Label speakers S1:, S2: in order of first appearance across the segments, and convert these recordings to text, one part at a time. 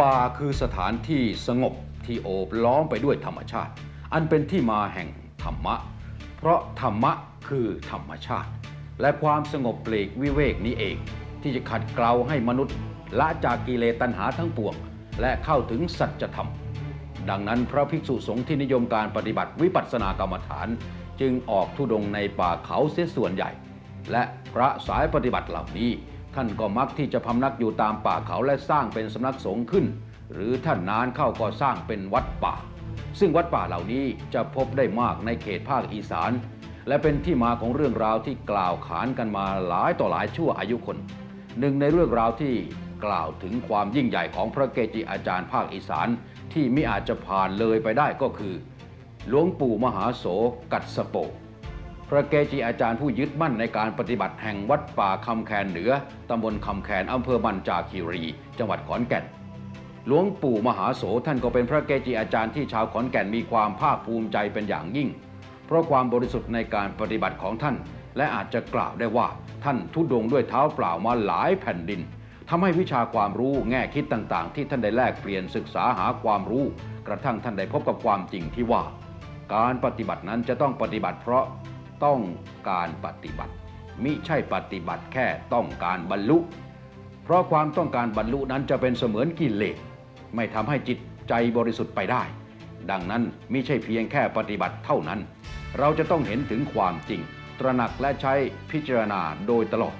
S1: ป่าคือสถานที่สงบที่โอบล้อมไปด้วยธรรมชาติ อันเป็นที่มาแห่งธรรมะ เพราะธรรมะคือธรรมชาติ และความสงบเปลีกวิเวกนี้เอง ที่จะขัดเกลาให้มนุษย์ละจากกิเลสตัณหาทั้งปวง และเข้าถึงสัจธรรม ดังนั้นพระภิกษุสงฆ์ที่นิยมการปฏิบัติวิปัสสนากรรมฐาน จึงออกทุดงในป่าเขาเสียส่วนใหญ่ และพระสายปฏิบัติเหล่านี้ ท่านก็มักที่จะพำนักอยู่ตามป่าเขาและสร้างเป็นสำนักสงฆ์ขึ้น หรือท่านนานเข้าก็สร้างเป็นวัดป่า ซึ่งวัดป่าเหล่านี้จะพบได้มากในเขตภาคอีสาน และเป็นที่มาของเรื่องราวที่กล่าวขานกันมาหลายต่อหลายชั่วอายุคน หนึ่งในเรื่องราวที่กล่าวถึงความยิ่งใหญ่ของพระเกจิอาจารย์ภาคอีสานที่ไม่อาจจะผ่านเลยไปได้ก็คือ หลวงปู่มหาโสกัสสโป พระเกจิอาจารย์ผู้ยึดมั่นในการปฏิบัติแห่งวัดป่าคำแคนเหนือตำบลคำแคนอำเภอมันจาคีรี จังหวัดขอนแก่น หลวงปู่มหาโสท่านก็เป็นพระเกจิอาจารย์ที่ชาวขอนแก่นมีความภาคภูมิใจเป็นอย่างยิ่ง เพราะความบริสุทธิ์ในการปฏิบัติของท่าน และอาจจะกล่าวได้ว่าท่านทุดงด้วยเท้าเปล่ามาหลายแผ่นดินทำให้วิชาความรู้แง่คิดต่างๆ ที่ท่านได้แลกเปลี่ยนศึกษาหาความรู้ กระทั่งท่านได้พบกับความจริงที่ว่า การปฏิบัตินั้นจะต้องปฏิบัติเพราะ ต้องการปฏิบัติ มิใช่ปฏิบัติแค่ต้องการบรรลุ เพราะความต้องการบรรลุนั้นจะเป็นเสมือนกิเลสไม่ทำให้จิตใจบริสุทธิ์ไปได้ ดังนั้นมิใช่เพียงแค่ปฏิบัติเท่านั้น เราจะต้องเห็นถึงความจริง ตระหนักและใช้พิจารณาโดยตลอด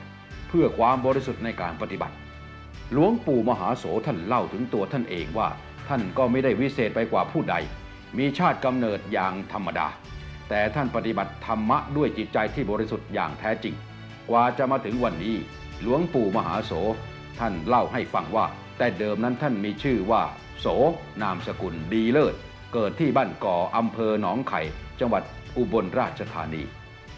S1: เพื่อความบริสุทธิ์ในการปฏิบัติ หลวงปู่มหาโสท่านเล่าถึงตัวท่านเองว่า ท่านก็ไม่ได้วิเศษไปกว่าผู้ใด มีชาติกำเนิดอย่างธรรมดา แต่ท่านปฏิบัติธรรมะด้วยจิตใจที่บริสุทธิ์อย่างแท้จริง กว่าจะมาถึงวันนี้ หลวงปู่มหาโส ท่านเล่าให้ฟังว่า แต่เดิมนั้นท่านมีชื่อว่า โส นามสกุลดีเลิศ เกิดที่บ้านก่ออำเภอหนองไข่ จังหวัดอุบลราชธานี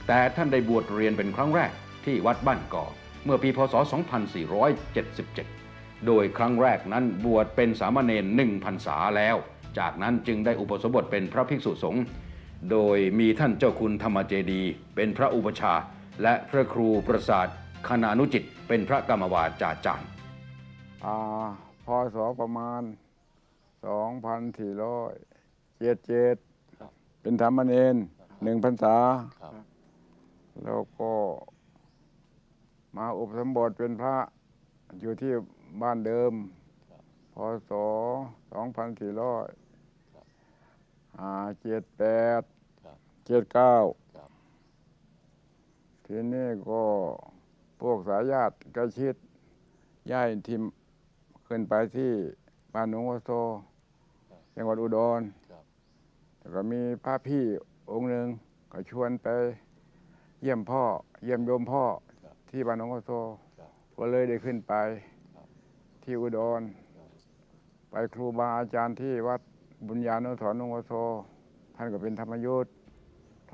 S1: แต่ท่านได้บวชเรียนเป็นครั้งแรกที่วัดบ้านก่อ เมื่อปีพศ 2477 โดยครั้งแรกนั้นบวชเป็นสามเณรหนึ่งพรรษาแล้ว จากนั้นจึงได้อุปสมบทเป็นพระภิกษุสงฆ์ โดยมีท่านเจ้าคุณธรรมเจดี เป็นพระอุปชา และพระครูประสาทคณานุจิต เป็นพระกรรมวาจาจารย์
S2: อ่าพศประมาณ 2,477
S3: ครับ
S2: เป็นธรรมเนนหนึ่งพรรษา แล้วก็มาอุปสมบทเป็นพระอยู่ที่บ้านเดิม พศ 2400อ่า เจ็ดแปด
S3: ครับ
S2: เจ็ดเก้า
S3: ครับ
S2: ทีนี้ก็พวกสายญาติใกล้ชิดย้ายทีมขึ้นไปที่บ้านหนองวัวโซจังหวัดอุดร
S3: ครับ
S2: แล้วก็มีพระพี่องค์หนึ่งก็ชวนไปเยี่ยมพ่อ เยี่ยมโยมพ่อ
S3: ครับ
S2: ที่บ้านหนองวัวโซ
S3: ครับ
S2: ก็เลยได้ขึ้นไป
S3: ครับ
S2: ที่อุดร ไปครูบาอาจารย์ที่วัดบุญญาณุสรณ์หนองวัวโซ ท่านก็เป็นธรรมยุทธ์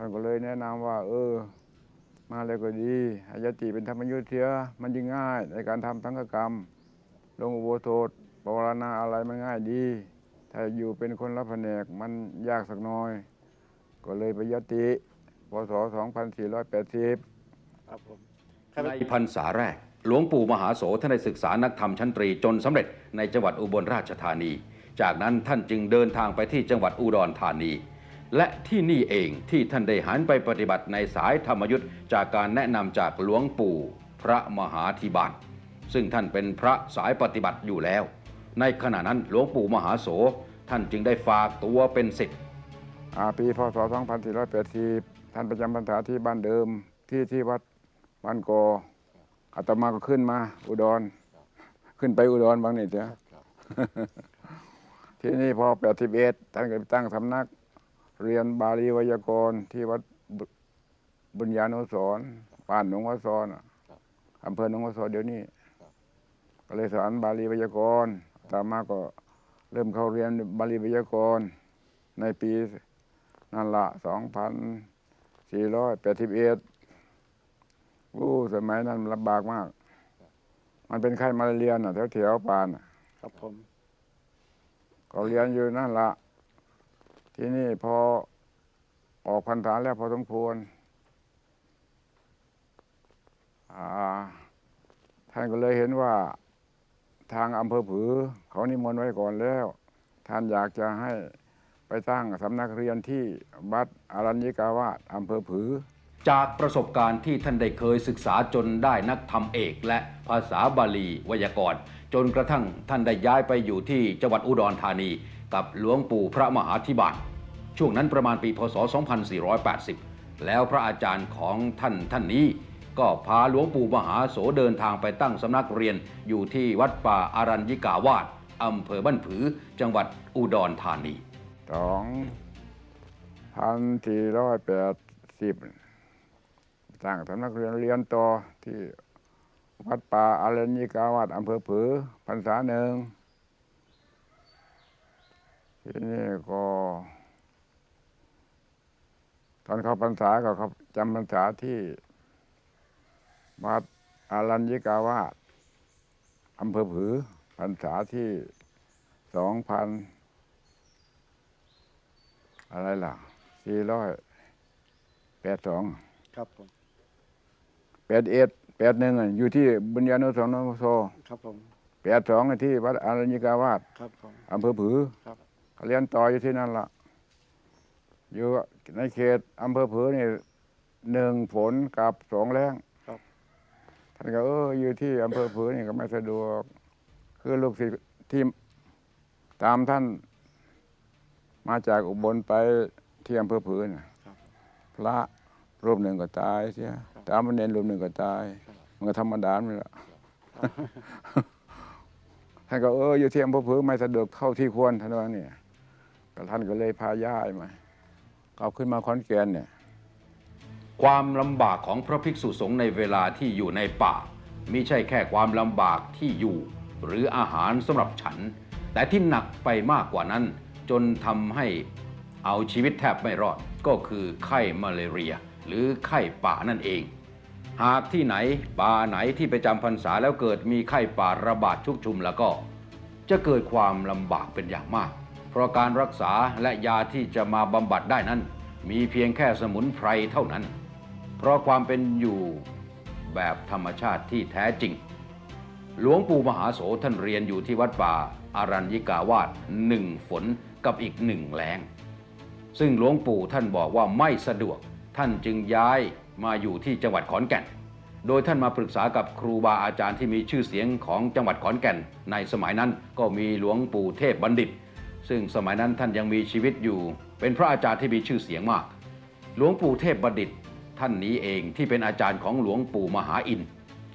S2: ท่านก็เลยแนะนำว่า เออ มาเลยก็ดีอายติเป็นธรรมยุทธ์เสียมันยิ่งง่าย ในการทำสังฆกรรม ลงอุโบสถปวารณาอะไรมันง่ายดี ถ้าอยู่เป็นคนรับแผนกมันยากสักหน้อย ก็เลยไปยติพศ2480
S4: ครับผม
S1: ในพรรษาแรก หลวงปู่มหาโสท่านได้ศึกษานักธรรมชั้นตรีจนสำเร็จในจังหวัดอุบลราชธานี จากนั้นท่านจึงเดินทางไปที่จังหวัดอุดรธานี และที่นี่เองที่ท่านได้หันไปปฏิบัติในสายธรรมยุทธ์จากการแนะนำจากหลวงปู่ พระมหาธิบาลซึ่งท่านเป็นพระสายปฏิบัติอยู่แล้ว ในขณะนั้นหลวงปู่มหาโส ท่านจึงได้ฝากตัวเป็นศิษย์
S2: ปีพศ 2480 ท่านประจำพรรษาที่บ้านเดิมที่ที่วัดบ้านกออาตมาก็ขึ้นมา อุดร ขึ้นไปอุดรบางนี่เถอะ
S3: ครับ
S2: ที่นี่พอ 81 ท่านก็ไปตั้งสำนัก เรียนบาลีไวยากรณ์ที่วัดบุบุญญาณุสรณ์ป่านหนองวัวซอนอะอำเภอหนองวัวซอเดี๋ยวนี้ก็เลยสอนบาลีไวยากรณ์ต่อมาก็เริ่มเข้าเรียนบาลีไวยากรณ์ในปีนั่นละ2481อู้สมัยนั้นลำบากมาก มันเป็นไข้มาลาเรียน่ะแถวๆปานน่ะ
S4: ครับผม
S2: ก็เรียนอยู่นั่นละ ที่นี่พอออกพรรษาแล้วพอสมควรท่านก็เลยเห็นว่าทางอำเภอผือ เขานิมนต์ไว้ก่อนแล้ว ท่านอยากจะให้ไปตั้งสำนักเรียนที่วัดอารัญญิกาวาสอำเภอผือ
S1: จากประสบการณ์ที่ท่านได้เคยศึกษาจนได้นักธรรมเอกและภาษาบาลีไวยากรณ์จนกระทั่งท่านได้ย้ายไปอยู่ที่จังหวัดอุดรธานี กับหลวงปู่พระมหาธิบาลช่วงนั้นประมาณปีพศ 2480 แล้วพระอาจารย์ของท่านท่านนี้ ก็พาหลวงปู่มหาโสเดินทางไปตั้งสำนักเรียนอยู่ที่วัดป่าอารัญญิกาวาสอำเภอบ้านผือ จังหวัดอุดรธานี
S2: สองพันสี่ร้อยแปดสิบสร้างสำนักเรียนเรียนต่อที่วัดป่าอารัญญิกาวาสอำเภอผือพรรษาหนึ่ง ทีนี้ก็ตอนเข้าพรรษาก็เขาจำพรรษาที่วัดอารัญญิกาวาสอำเภอผือพรรษาที่สองพันอะไรล่ะสี่ร้อยแปดสอง
S3: ครับผม
S2: แปดเอ็ดแปดหนึ่งอยู่ที่บุญญาณุสรณ์นโซ
S3: ครับผม
S2: แปดสองที่วัดอารัญญิกาวาส
S3: ครับผม
S2: อำเภอผือ
S3: ครับ
S2: เขาเรียนต่ออยู่ที่นั่นละอยู่ในเขตอำเภอผือนี่หนึ่งฝนกับสองแรง
S3: ครับ
S2: ท่านก็เอออยู่ที่อำเภอผือนี่ก็ไม่สะดวก คือลูกศิษย์ที่ตามท่าน มาจากอุบลไปที่อำเภอผือน่ะ
S3: ครับ
S2: พระรูปหนึ่งก็ตายเสียตามมันเนนรูปหนึ่งก็ตาย
S3: ครับ
S2: มันก็ธรรมดาไม่ละท่านก็เอออยู่ที่อำเภอผือไม่สะดวกเท่าที่ควรท่านว่าเนี่ย ก็ท่านก็เลยพาย้ายมาเอาขึ้นมาขอนแก่นเนี่ย
S1: ความลำบากของพระภิกษุสงฆ์ในเวลาที่อยู่ในป่ามิใช่แค่ความลำบากที่อยู่ หรืออาหารสำหรับฉัน แต่ที่หนักไปมากกว่านั้น จนทำให้เอาชีวิตแทบไม่รอดก็คือไข้มาเลเรีย หรือไข้ป่านั่นเอง หากที่ไหนป่าไหนที่ไปจำพรรษาแล้วเกิดมีไข้ป่าระบาดชุกชุมแล้วก็ จะเกิดความลำบากเป็นอย่างมาก เพราะการรักษาและยาที่จะมาบำบัดได้นั้น มีเพียงแค่สมุนไพรเท่านั้น เพราะความเป็นอยู่แบบธรรมชาติที่แท้จริง หลวงปู่มหาโสท่านเรียนอยู่ที่วัดป่าอารัญญิกาวาสหนึ่งฝนกับอีกหนึ่งแรงซึ่งหลวงปู่ท่านบอกว่าไม่สะดวก ท่านจึงย้ายมาอยู่ที่จังหวัดขอนแก่น โดยท่านมาปรึกษากับครูบาอาจารย์ที่มีชื่อเสียงของจังหวัดขอนแก่น ในสมัยนั้นก็มีหลวงปู่เทพบัณฑิต ซึ่งสมัยนั้นท่านยังมีชีวิตอยู่ เป็นพระอาจารย์ที่มีชื่อเสียงมาก หลวงปู่เทพบัณฑิตท่านนี้เองที่เป็นอาจารย์ของหลวงปู่มหาอิน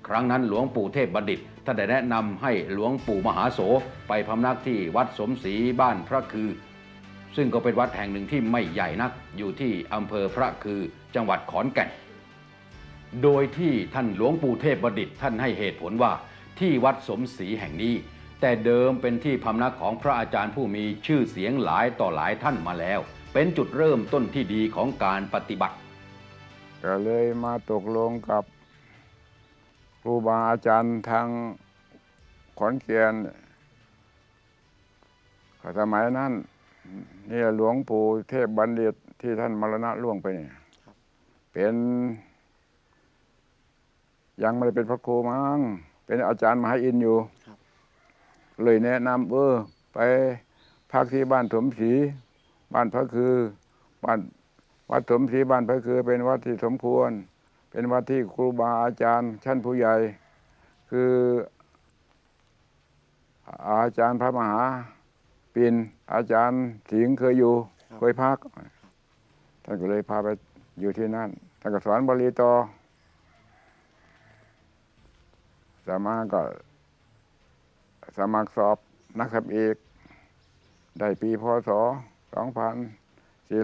S1: ครั้งนั้นหลวงปู่เทพบัณฑิตท่านได้แนะนำให้หลวงปู่มหาโสไปพำนักที่วัดสมศรีบ้านพระคือ ซึ่งก็เป็นวัดแห่งหนึ่งที่ไม่ใหญ่นัก อยู่ที่อำเภอพระคือจังหวัดขอนแก่น โดยที่ท่านหลวงปู่เทพบัณฑิตท่านให้เหตุผลว่าที่วัดสมศรีแห่งนี้ แต่เดิมเป็นที่พำนักของพระอาจารย์ผู้มีชื่อเสียงหลายต่อหลายท่านมาแล้ว เป็นจุดเริ่มต้นที่ดีของการปฏิบัติ
S2: ก็เลยมาตกลงกับครูบาอาจารย์ทางขอนแก่นก็สมัยนั้นนี่หลวงปู่เทพบัณฑิตที่ท่านมรณะล่วงไปเนี่ยเป็น ยังไม่ได้เป็นพระครูมั้งเป็นอาจารย์มหาอินทร์อยู่
S3: ครับ
S2: เลยแนะนำเออไปพักที่บ้านถมศรีบ้านพระคือบ้านวัดถมศรีบ้านพระคือ เป็นวัดที่สมควร เป็นวัดที่ครูบาอาจารย์ ชั้นผู้ใหญ่ คืออาจารย์พระมหาปินอาจารย์สิงห์เคยอยู่
S3: ครับ
S2: เคยพักท่านก็เลยพาไปอยู่ที่นั่นท่านก็สอนบาลีต่อสามาก็ สมัครสอบนักขับเอกได้ปีพศ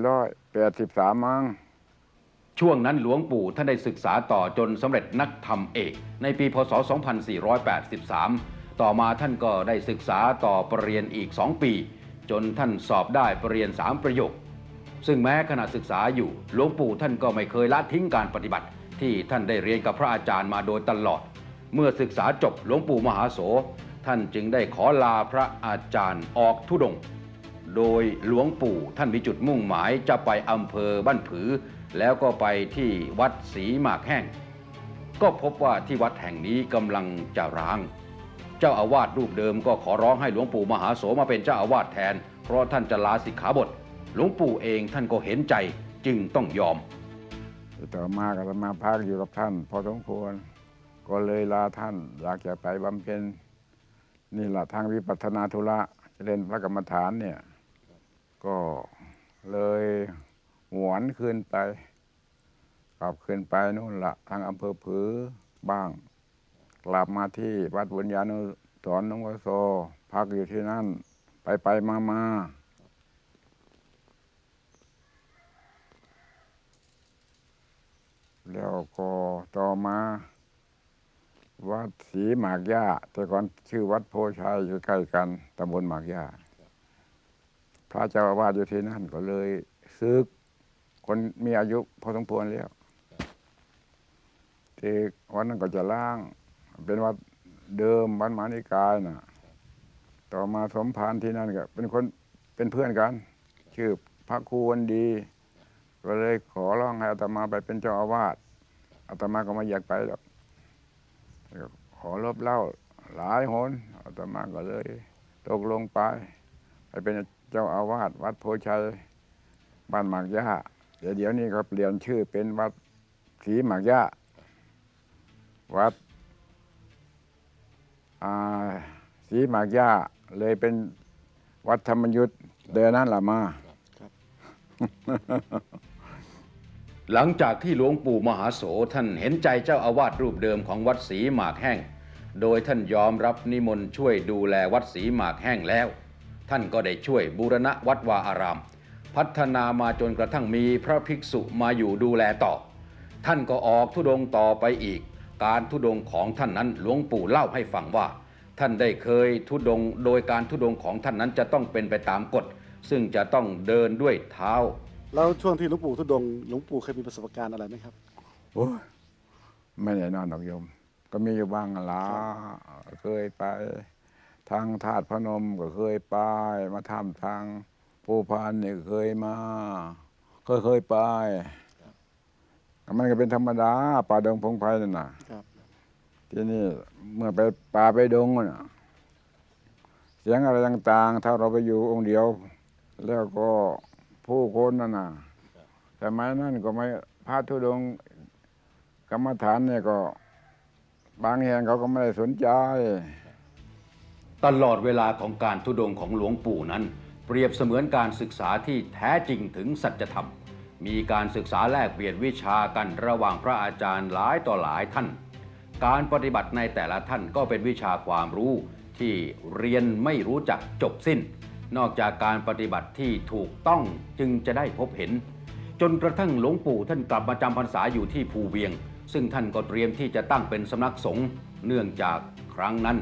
S2: 2483 มั้ง
S1: ช่วงนั้นหลวงปู่ท่านได้ศึกษาต่อจนสำเร็จนักธรรมเอก ในปีพศ 2483 ต่อมาท่านก็ได้ศึกษาต่อปรริญญาอีก 2 ปี จนท่านสอบได้ปรริญญา3ประโยค ซึ่งแม้ขณะศึกษาอยู่หลวงปู่ท่านก็ไม่เคยละทิ้งการปฏิบัติ ที่ท่านได้เรียนกับพระอาจารย์มาโดยตลอด เมื่อศึกษาจบหลวงปู่มหาโส ท่านจึงได้ขอลาพระอาจารย์ออกทุดง โดยหลวงปู่ท่านมีจุดมุ่งหมายจะไปอำเภอบ้านผือ แล้วก็ไปที่วัดศรีหมากแห้ง ก็พบว่าที่วัดแห่งนี้กำลังจะร้าง เจ้าอาวาสรูปเดิมก็ขอร้องให้หลวงปู่มหาโสมาเป็นเจ้าอาวาสแทน เพราะท่านจะลาสิกขาบท หลวงปู่เองท่านก็เห็นใจจึงต้องยอม
S2: ต่อมาก็จะมาพักอยู่กับท่าน พอสมควร ก็เลยลาท่านอยากจะไปบำเพ็ญ นี่แหละทางวิปัสสนาธุระเจริญพระกรรมฐานเนี่ย ก็เลยหวนขึ้นไป กลับขึ้นไปนู่นละทางอำเภอผือบ้าง กลับมาที่วัดบุญญาณุสรณ์หนงวัวโซ พักอยู่ที่นั่น ไปไปมามาแล้วก็ต่อมา วัดศรีหมากย่าแต่ก่อนชื่อวัดโพชัยอยู่ใกล้กันตำบลหมากย่าพระเจ้าอาวาสอยู่ที่นั่นก็เลยซึก คนมีอายุพอสมควรแล้วที่วันนั้นก็จะล้าง เป็นวัดเดิมวัดมานิกายน่ะ ต่อมาสมภารที่นั่นก็เป็นคนเป็นเพื่อนกัน ชื่อพระครูวันดี ก็เลยขอร้องให้อาตมาไปเป็นเจ้าอาวาสอาตมาก็ไม่อยากไปหรอก ขอลบเล่าหลายหนอาตมาก็เลย ตกลงไป ไปเป็นเจ้าอาวาสวัดโพชัยบ้านหมากย่าเดี๋ยวเดี๋ยวนี้ก็เปลี่ยนชื่อเป็นวัดศรีหมากย่าวัดศรีหมากย่าเลยเป็นวัดธรรมยุทธ์เดินนั่นละมา
S1: หลังจากที่หลวงปู่มหาโสท่านเห็นใจเจ้าอาวาสรูปเดิมของวัดศรีหมากแห้ง โดยท่านยอมรับนิมนต์ช่วยดูแลวัดศรีหมากแห้งแล้ว ท่านก็ได้ช่วยบูรณะวัดวาอาราม พัฒนามาจนกระทั่งมีพระภิกษุมาอยู่ดูแลต่อ ท่านก็ออกทุดงต่อไปอีก การทุดงของท่านนั้นหลวงปู่เล่าให้ฟังว่า ท่านได้เคยทุดงโดยการทุดงของท่านนั้นจะต้องเป็นไปตามกฎ ซึ่งจะต้องเดินด้วยเท้า
S3: แล้วช่วงที่หลวงปู่ทุดงค์หลวงปู่เคยมีประสบการณ์อะไรไหมครับ
S2: โอ้ยไม่ได้นอนดอกโยม ก็มีอยู่บ้างอะละเคยไป ทางธาตุพนมก็เคยไป มาทำทางภูพานเนี่ยเคยมา เคยเคยไปมันก็เป็นธรรมดาป่าดงพงไพ่นั่นน่ะ
S3: ครับ
S2: ที่นี่เมื่อไปป่าไปดงน่ะ เสียงอะไรต่าง ๆ ถ้าเราไปอยู่องค์เดียว แล้วก็ ผู้คนนั่นน่ะแต่ไม้นั่นก็ไม่พระธุดงกรรมฐานเนี่ยก็ บางแห่งเขาก็ไม่ได้สนใจ
S1: ตลอดเวลาของการทุดงของหลวงปู่นั้น เปรียบเสมือนการศึกษาที่แท้จริงถึงสัจธรรม มีการศึกษาแลกเปลี่ยนวิชากันระหว่างพระอาจารย์หลายต่อหลายท่าน การปฏิบัติในแต่ละท่านก็เป็นวิชาความรู้ที่เรียนไม่รู้จักจบสิ้น นอกจากการปฏิบัติที่ถูกต้องจึงจะได้พบเห็น จนกระทั่งหลวงปู่ท่านกลับมาจำพรรษาอยู่ที่ภูเวียง ซึ่งท่านก็เตรียมที่จะตั้งเป็นสำนักสงฆ์เนื่องจากครั้งนั้น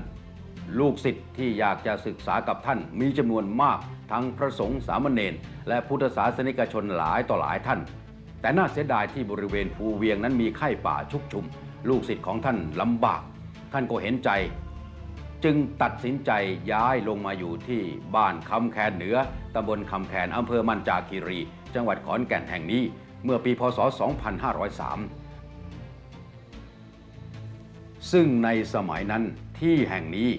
S1: ลูกศิษย์ที่อยากจะศึกษากับท่านมีจำนวนมาก ทั้งพระสงฆ์สามเณรและพุทธศาสนิกชนหลายต่อหลายท่าน แต่น่าเสียดายที่บริเวณภูเวียงนั้นมีไข้ป่าชุกชุม ลูกศิษย์ของท่านลำบาก ท่านก็เห็นใจ จึงตัดสินใจย้ายลงมาอยู่ที่บ้านคำแคนเหนือตำบลคำแคนอำเภอมันจาคีรี จังหวัดขอนแก่นแห่งนี้ เมื่อปีพศ 2503 ซึ่งในสมัยนั้นที่แห่งนี้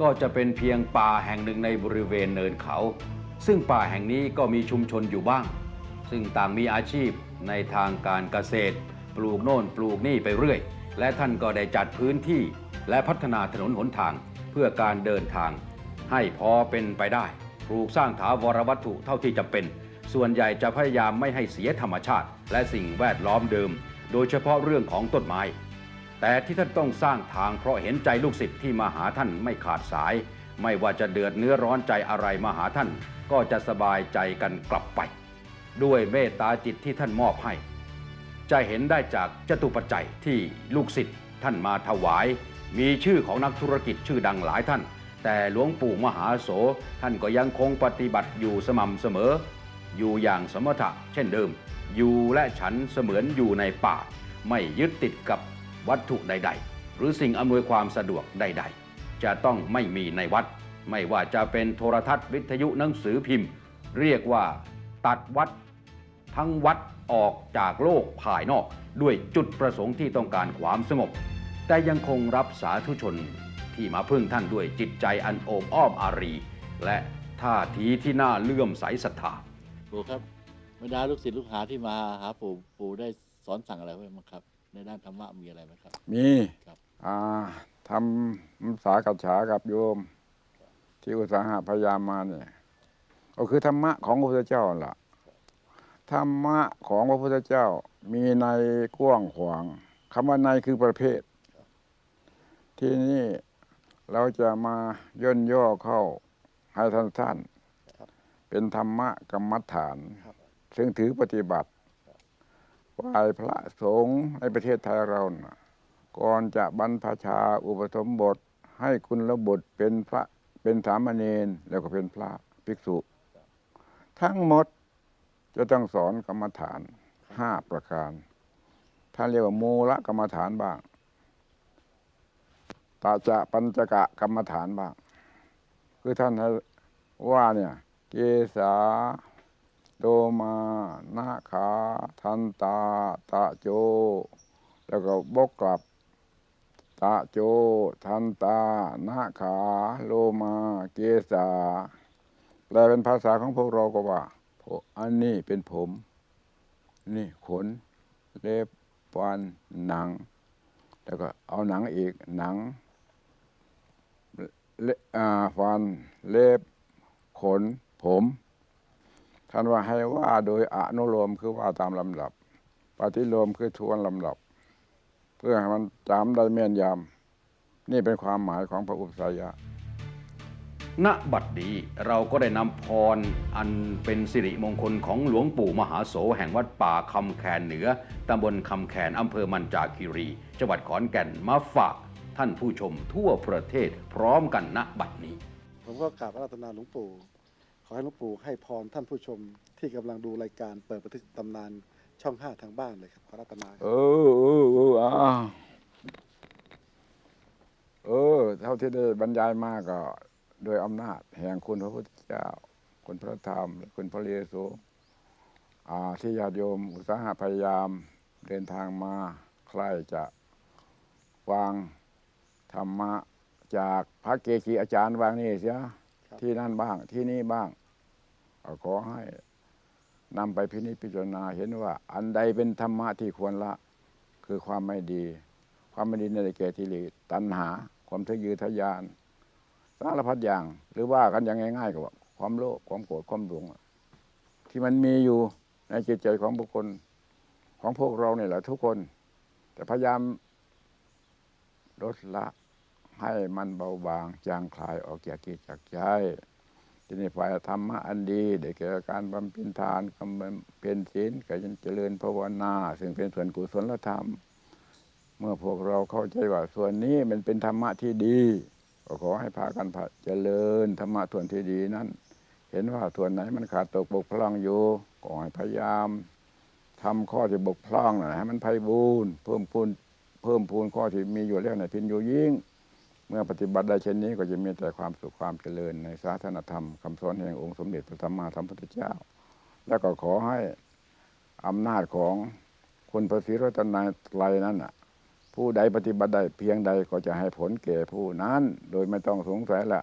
S1: ก็จะเป็นเพียงป่าแห่งหนึ่งในบริเวณเนินเขา ซึ่งป่าแห่งนี้ก็มีชุมชนอยู่บ้าง ซึ่งต่างมีอาชีพในทางการเกษตร ปลูกโน่นปลูกนี่ไปเรื่อย และท่านก็ได้จัดพื้นที่และพัฒนาถนนหนทาง พื่อการเดินทาง ให้พอเป็นไปได้ ปลูกสร้างถาวรวัตถุเท่าที่จำเป็น ส่วนใหญ่จะพยายามไม่ให้เสียธรรมชาติ และสิ่งแวดล้อมเดิม โดยเฉพาะเรื่องของต้นไม้ แต่ที่ท่านต้องสร้างทางเพราะเห็นใจลูกศิษย์ที่มาหาท่านไม่ขาดสาย ไม่ว่าจะเดือดเนื้อร้อนใจอะไรมาหาท่าน ก็จะสบายใจกันกลับไป ด้วยเมตตาจิตที่ท่านมอบให้ จะเห็นได้จากจตุปัจจัยที่ลูกศิษย์ท่านมาถวาย มีชื่อของนักธุรกิจชื่อดังหลายท่าน แต่หลวงปู่มหาโสท่านก็ยังคงปฏิบัติอยู่สม่ำเสมอ อยู่อย่างสมถะเช่นเดิม อยู่และฉันเสมือนอยู่ในป่า ไม่ยึดติดกับวัตถุใด ๆ หรือสิ่งอำนวยความสะดวกใด ๆ จะต้องไม่มีในวัด ไม่ว่าจะเป็นโทรทัศน์วิทยุหนังสือพิมพ์ เรียกว่าตัดวัด ทั้งวัดออกจากโลกภายนอก ด้วยจุดประสงค์ที่ต้องการความสงบ แต่ยังคงรับสาธุชนที่มาพึ่งท่านด้วยจิตใจอันโอบอ้อมอารี และท่าทีที่น่าเลื่อมใสศรัทธา
S4: ปู่ครับบรรดาลูกศิษย์ลูกหาที่มาหาปู่ปู่ได้สอนสั่งอะไรไว้บ้างครับ ในด้านธรรมะมีอะไรไหมครับ
S2: มี
S4: ครับ
S2: อ่าทำสากัจฉากับโยม ที่อุตสาหะพยายามมาเนี่ยก็คือธรรมะของพระพุทธเจ้าล่ะธรรมะของพระพุทธเจ้ามีในกว้างขวางคำว่าในคือประเภท ที่นี่เราจะมาย่นย่อเข้าให้ท่านท่านเป็นธรรมะกรรมฐาน ซึ่งถือปฏิบัติไหว้พระสงฆ์ในประเทศไทยเรานะก่อนจะบรรพชาอุปสมบทให้คุณระบุตรเป็นพระเป็นสามเณรแล้วก็เป็นพระภิกษุ ทั้งหมดจะต้องสอนกรรมฐานห้าประการ ท่านเรียกว่ามูลกรรมฐานบ้าง ตาจะปัญจกะกรรมฐานบ้างคือท่านว่าเนี่ย เกษาโดมานาขาทันตา ตะโจ แล้วก็บกกลับ ตะโจ ทันตานาขา โลมา เกษาแปลเป็นภาษาของพวกเราก็ว่าอันนี้เป็นผม นี่ขน เล็บฟันหนัง แล้วก็เอาหนังอีกหนัง ฟันเล็บขน ผม ท่านว่าให้ว่าโดยอนุโลมคือว่าตามลำดับ ปฏิโลมคือทวนลำดับ เพื่อให้มันจำได้แม่นยำนี่เป็นความหมายของพระอุปสายะ
S1: ณบัดนี้เราก็ได้นำพรอันเป็นสิริมงคลของหลวงปู่มหาโสแห่งวัดป่าคำแคนเหนือตำบลคำแคนอำเภอมันจาคีรี จังหวัดขอนแก่นมาฝาก ท่านผู้ชมทั่วประเทศพร้อมกันณบัดนี้
S3: ผมก็กราบอาราธนาหลวงปู่ ขอให้หลวงปู่ให้พรท่านผู้ชมที่กำลังดูรายการเปิดบันทึกตำนานช่องห้าทางบ้านเลยครับขออาราธนา
S2: เออเออเอออ่าเออ เท่าที่ได้บรรยายมาก็ โดยอำนาจ แห่งคุณพระพุทธเจ้า คุณพระธรรมและคุณพระเยซูอ่าที่ญาติโยมอุตสาหะพยายามเดินทางมาใครจะฟัง ธรรมะจากพระเกจิอาจารย์วางนี่เสีย
S3: ครับ
S2: ที่นั่นบ้างที่นี่บ้างก็ขอให้นำไปพินิจพิจารณาเห็นว่า อันใดเป็นธรรมะที่ควรละ คือความไม่ดี ความไม่ดีในแก่ทิเลสตัณหา ความทะเยือทะยานสารพัดอย่าง หรือว่ากันอย่างง่ายๆก็ว่าความโลภความโกรธความหลงอะที่มันมีอยู่ในจิตใจของบุคคลของพวกเราเนี่ยแหละทุกคน แต่พยายามลดละ ให้มันเบาบางจางคลายออกจากกิจจากใจทีนี้ฝ่ายธรรมะอันดีได้แก่การบำเพ็ญทานกำบำเพ็ญศีลการเจริญภาวนา ซึ่งเป็นส่วนกุศลธรรม เมื่อพวกเราเข้าใจว่าส่วนนี้มันเป็นธรรมะที่ดีก็ขอให้พากันเจริญธรรมะส่วนที่ดีนั้น เห็นว่าส่วนไหนมันขาดตกบกพร่องอยู่ก็ให้พยายามทำข้อที่บกพร่องนะให้มันไพ่บูรณ์เพิ่มพูนเพิ่มพูนข้อที่มีอยู่แล้วในพินอยู่ยิ่ง เมื่อปฏิบัติได้เช่นนี้ก็จะมีแต่ความสุขความเจริญในศาสนธรรมคำสอนแห่งองค์สมเด็จพระสัมมาสัมพุทธเจ้า แล้วก็ขอให้อำนาจของคุณพระศรีรัตนตรัยนั้นผู้ใดปฏิบัติได้เพียงใดก็จะให้ผลแก่ผู้นั้น โดยไม่ต้องสงสัยละ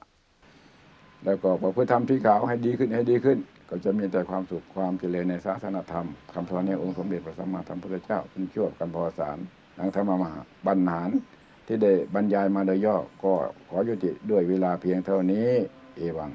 S2: แล้วก็ประพฤติธรรมที่ขาวให้ดีขึ้นให้ดีขึ้น ก็จะมีแต่ความสุขความเจริญในศาสนธรรมคำสอนแห่งองค์สมเด็จพระสัมมาสัมพุทธเจ้าเป็นชั่วกันพอสารดังธรรมมหาบรรหาร ที่ได้บรรยายมาโดยย่อก็ขอยุติด้วยเวลาเพียงเท่านี้ เอวัง